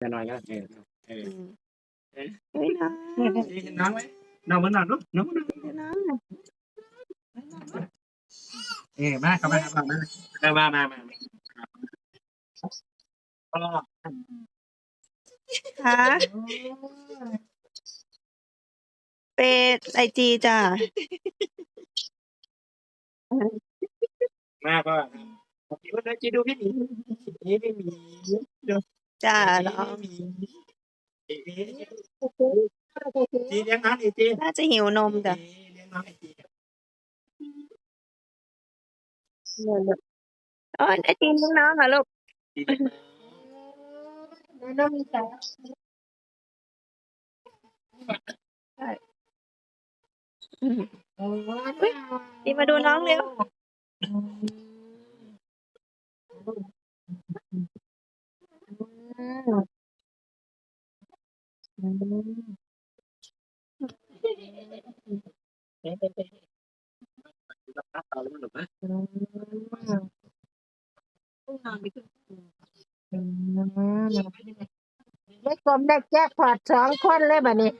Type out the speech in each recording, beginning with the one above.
จะหน่อยก็เออเอออืมเฮ้ยน้องนี่เห็นน้องไหมน้องมันนอนลูกน้องมันนอนน้องเออมาเข้ามาเข้ามาเออมามามาก็ค่ะเป็นไอจีจ้ะมาก็พี่ว่าจะดูพี่หมีนี่พี่หมีดู จ้าเอ๊ะจีเลี้ยงน้องอีจีน่าจะหิวนมจ้ะเลี้ยงน้องอีจีอ๋อไอจีน้องเหรอลูกจีเลี้ยงน้องน้องมีแต่ดีมาดูน้องเร็ว รับเอาแล้วมันหนุกนะได้กลมได้แจ็คพอตสองคนเลยบัดนี้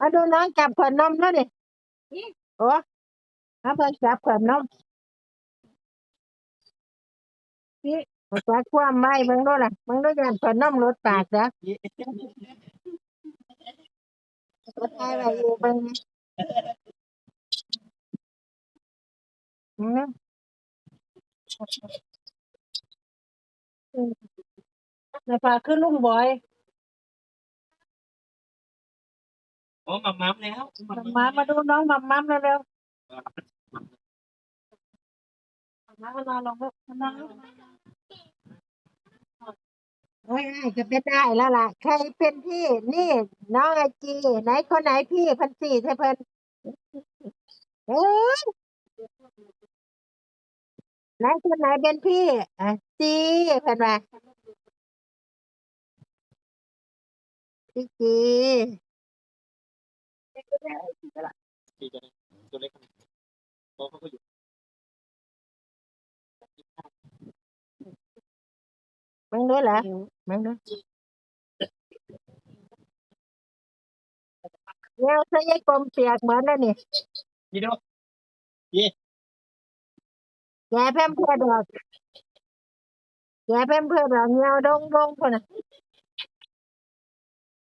มาดูน้องจับขวดนมแล้วดิโอ้ เอาเพิ่นจับขวดนมนี่จับความไว้เบิ่งดูล่ะเบิ่งดูยันขวดนมหลุดปากเด้อก็ทายไว้อยู่เบิ่งนะอืมในปากคือลุงบอยโอ้มามัมแล้วมามมัมมาดูน้องมัมมัมเร็วๆมามา นอนลงลูกมานอนลงโอ้ยอ้ายจะเป็นได้แล้วล่ะ ใครเป็นพี่ นี่น้องไอจีไหนคนไหนพี่พันสี่ใช่เพิ่นเอ้ยไหนคนไหนเป็นพี่อะจีเพิ่นว่าพี่จีจีจะตัวเล็กโตเขาก็อยู่ มึงด้วยเหรอมึงด้วยเงี้ยใส่ยายกลมเปียกเหมือนแล้วนี่ยี่ดูแกแพมเพื่อดอกแกแพมเพื่อดอกเงี้ยดงดงคนน่ะ